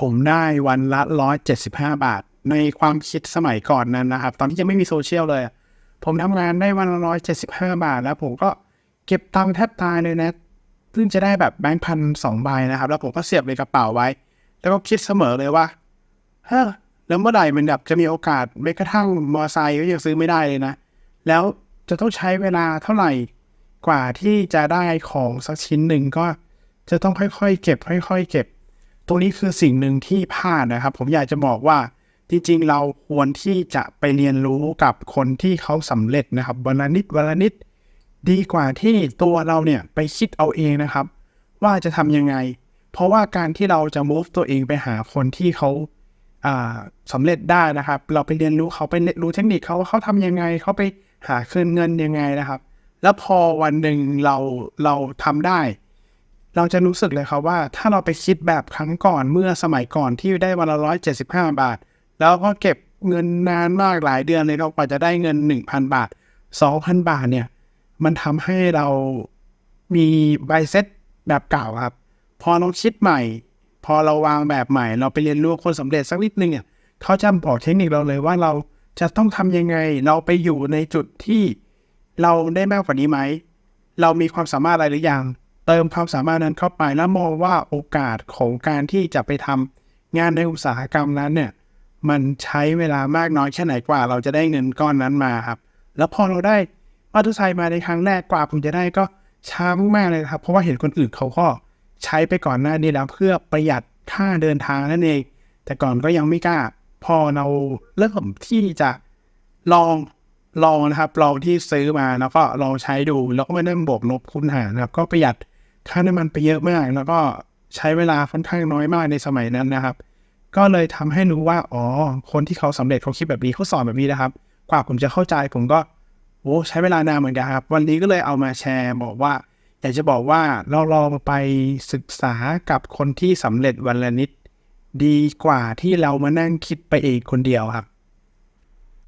ผมได้วันละ 175 บาท ในความคิดสมัยก่อนนั้นนะครับ ตอนที่ยังไม่มีโซเชียลเลย ผมทำงานได้วันละ 175 บาท แล้วผมก็เก็บตังค์แทบตายเลยนะ ซึ่งจะได้แบบแบงค์พันสองใบนะครับ แล้วผมก็เสียบในกระเป๋าไว้ แล้วก็คิดเสมอเลยว่า เฮ้อ แล้วเมื่อไหร่มันแบบจะมีโอกาสแม้กระทั่งมอไซค์ก็ยังซื้อไม่ได้เลยนะ แล้วจะต้องใช้เวลาเท่าไหร่กว่าที่จะได้ของสักชิ้นหนึ่งก็จะต้องค่อยๆ เก็บค่อย ๆ เก็บ ตรงนี้คือสิ่งหนึ่งที่พลาดนะครับ ผมอยากจะบอกว่าจริงๆ เราควรที่จะไปเรียนรู้กับคนที่เขาสำเร็จนะครับวันละนิดวันละนิดดีกว่าที่ตัวเราเนี่ยไปคิดเอาเองนะครับ ว่าจะทำยังไง เพราะว่าการที่เราจะ move ตัวเองไปหาคนที่เขาอ่าสำเร็จได้นะครับ เราไปเรียนรู้เขาไปเรียนรู้เทคนิคเขาเขาทำยังไงเขาไปหาคืนเงินยังไงนะครับ แล้วพอวันหนึ่งเราเราทำได้ เราจะรู้สึกเลยครับว่าถ้าเราไปคิดแบบครั้งก่อนเมื่อสมัยก่อนที่ได้วันละร้อยเจ็ดสิบห้าบาท แล้วก็เก็บเงินนานมากหลายเดือนเลยเรากว่าจะได้เงินหนึ่งพันบาทสองพันบาทเนี่ย มันทำให้เรามีใบเซ็ตแบบเก่าครับ พอเราคิดใหม่ พอเราวางแบบใหม่ เราไปเรียนรู้คนสำเร็จสักนิดนึงเนี่ยเขาจะบอกเทคนิคเราเลยว่าเราจะต้องทำยังไง เราไปอยู่ในจุดที่เราได้มากกว่านี้ไหม เรามีความสามารถอะไรหรือยัง เติมความสามารถนั้นเข้าไปแล้วมองว่าโอกาสของการที่จะไปทำงานในอุตสาหกรรมนั้นเนี่ยมันใช้เวลามากน้อยแค่ไหนกว่า เราจะได้เงินก้อนนั้นมาครับ แล้วพอเราได้มอเตอร์ไซค์มาในครั้งแรกกว่าผมจะได้ก็ช้ามากเลยครับ เพราะว่าเห็นคนอื่นเขาก็ใช้ไปก่อนหน้านี้แล้วเพื่อประหยัดค่าเดินทางนั่นเอง แต่ก่อนก็ยังไม่กล้า พอเราเริ่มที่จะลองลองนะครับลองที่ซื้อมาแล้วก็ลองใช้ดูแล้วก็ไม่ได้บวกลบคูณหารนะครับ ก็ประหยัด ค่าน้ำมันไปเยอะมาก แล้วก็ใช้เวลาค่อนข้างน้อยมากในสมัยนั้นนะครับ ก็เลยทำให้รู้ว่าอ๋อคนที่เขาสำเร็จเขาคิดแบบนี้เขาสอนแบบนี้นะครับ กว่าผมจะเข้าใจผมก็โอ้ใช้เวลานานเหมือนกันครับ วันนี้ก็เลยเอามาแชร์บอกว่า อยากจะบอกว่าเราลองไปศึกษากับคนที่สำเร็จวันละนิด ดีกว่าที่เรามานั่งคิดไปเองคนเดียวครับ